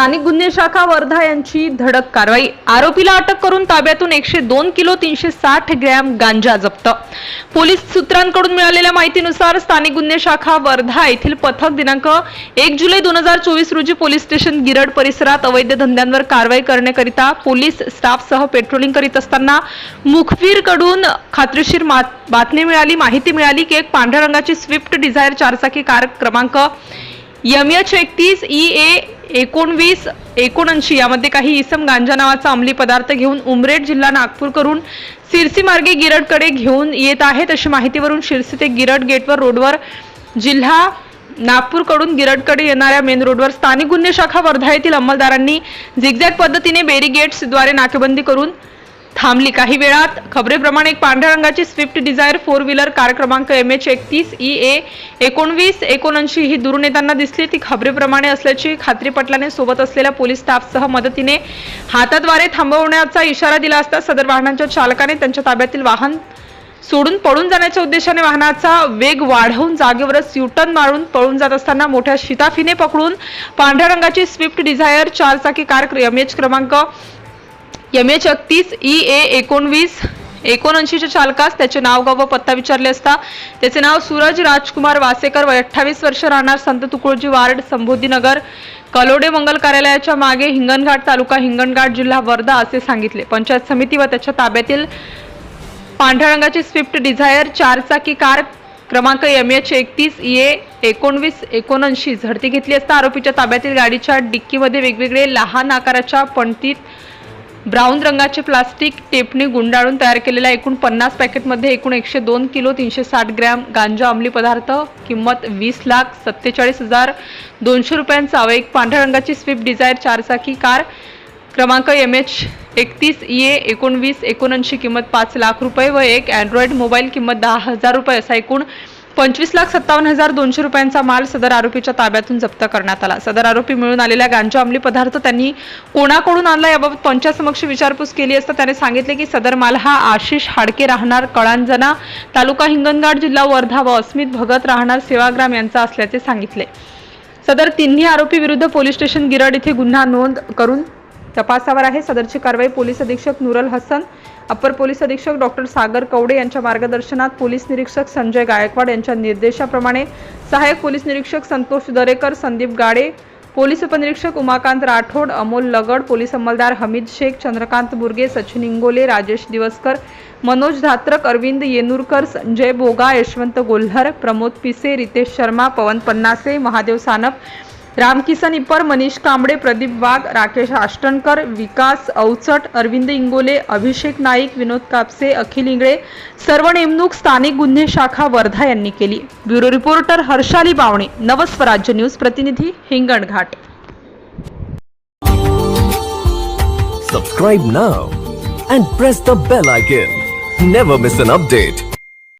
स्थानिक गुन्हे शाखा वर्धा यांची धडक कारवाई. आरोपीला अटक करून ताब्यातून एकशे दोन किलो तीनशे साठ ग्रॅम गांजा जप्त. पोलीस सूत्रांकडून मिळालेल्या माहितीनुसार स्थानिक गुन्हे शाखा वर्धा येथील पथक दिनांक एक जुलै दोन हजार चोवीस रोजी पोलीस स्टेशन गिरड परिसरात अवैध धंद्यांवर कारवाई करण्याकरिता पोलीस स्टाफसह पेट्रोलिंग करीत असताना मुखबीरकडून खात्रीशीर बातमी मिळाली माहिती मिळाली की एक पांढऱ्या रंगाची स्विफ्ट डिझायर चारचाकी कार क्रमांक यम एच एकतीस ई ए एकोणवीस एकोणऐंशी यामध्ये काही इसम गांजा नावाचा अंमली पदार्थ घेऊन उमरेड जिल्हा नागपूर करून सिरसी मार्गे गिरडकडे घेऊन येत आहेत. अशी माहितीवरून शिरसी ते गिरड गेटवर रोडवर जिल्हा नागपूरकडून गिरडकडे येणाऱ्या मेन रोडवर स्थानिक गुन्हे शाखा वर्धा येथील अंमलदारांनी झिगझॅग पद्धतीने बॅरिगेट्सद्वारे नाकेबंदी करून थांबली काही वेळात. खबरेप्रमाणे एक पांढऱ्या रंगाची Swift Dzire four wheeler car क्रमांक एम एच एकतीस ई ए एकोणवीस एकोणऐंशी ही दुरून येताना दिसली. ती खबरेप्रमाणे असल्याची खात्री पटल्याने सोबत असलेल्या पोलीस स्टाफसह मदतीने हाताद्वारे थांबवण्याचा इशारा दिला असता सदर वाहनांच्या चालकाने त्यांच्या ताब्यातील वाहन सोडून पळून जाण्याच्या उद्देशाने वाहनाचा वेग वाढवून जागेवरच युटर्न मारून पळून जात असताना मोठ्या शिताफीने पकडून पांढऱ्या रंगाची स्विफ्ट डिझायर चारचाकी कार एम एच क्रमांक एम एच एकतीस ई ए एकोणवीस एकोणऐंशीच्या चालकास त्याचे नाव गाव व पत्ता विचारले असता त्याचे नाव सूरज राजकुमार वासेकर वय अठ्ठावीस वर्ष राहणार संत तुकडोजी वार्ड संबोधीनगर कलोडे मंगल कार्यालयाच्या मागे हिंगणघाट तालुका हिंगणघाट जिल्हा वर्धा असे सांगितले. पंचायत समिती व त्याच्या ताब्यातील पांढऱ्या रंगाची स्विफ्ट डिझायर चारचाकी कार क्रमांक एम एच एकतीस ई ए एकोणवीस एकोणऐंशी झडती घेतली असता आरोपीच्या ताब्यातील गाडीच्या डिक्कीमध्ये वेगवेगळे लहान आकाराच्या पणतीत ब्राऊन रंगाचे प्लास्टिक टेपने गुंडाळून तयार केलेल्या एकूण पन्नास पॅकेटमध्ये एकूण एकशे दोन किलो तीनशे साठ ग्रॅम गांजा अंमली पदार्थ किंमत वीस लाख सत्तेचाळीस हजार दोनशे रुपयांचा. व एक पांढऱ्या रंगाची स्विफ्ट डिझायर चारचाकी कार क्रमांक एम एच एकतीस ई ए एकोणवीस एकोणऐंशी किंमत पाच लाख रुपये व एक अँड्रॉइड मोबाईल किंमत दहा हजार रुपये असा एकूण पंचवीस लाख सत्तावन्न हजार दोनशे रुपयांचा माल सदर आरोपीच्या ताब्यातून जप्त करण्यात आला. सदर आरोपी मिळून आलेल्या गांजा अंमली पदार्थ त्यांनी कोणाकडून आणला याबाबत पंचासमक्ष विचारपूस केली असता त्याने सांगितले की सदर माल हा आशिष हाडके राहणार कळांजना तालुका हिंगणघाट जिल्हा वर्धा व अस्मित भगत राहणार सेवाग्राम यांचा असल्याचे सांगितले. सदर तिन्ही आरोपी विरुद्ध पोलीस स्टेशन गिरड येथे गुन्हा नोंद करून तपासावर आहे. सदरची कारवाई पोलीस अधीक्षक नुरल हसन अपर पोलीस अधीक्षक डॉक्टर सागर कवडे यांच्या मार्गदर्शनात पोलीस निरीक्षक संजय गायकवाड यांच्या निर्देशाप्रमाणे सहाय्यक पोलीस निरीक्षक संतोष दरेकर संदीप गाडे पोलीस उपनिरीक्षक उमाकांत राठोड अमोल लगड पोलीस अंमलदार हमीद शेख चंद्रकांत बुर्गे सचिन इंगोले राजेश दिवसकर मनोज धात्रक अरविंद येनुरकर संजय बोगा यशवंत गोल्हर प्रमोद पिसे रितेश शर्मा पवन पन्नासे महादेव सानप रामकिसन इपर मनीष कांबळे प्रदीप वाघ राकेश आष्टणकर विकास अवचट अरविंद इंगोले अभिषेक नाईक विनोद कापसे अखिल इंगळे सर्व नेमणूक स्थानिक गुन्हे शाखा वर्धा यांनी केली. Bureau reporter Harshali Bawane Navswarajya news प्रतिनिधी Hinganghat. Subscribe now and press the bell icon never miss an update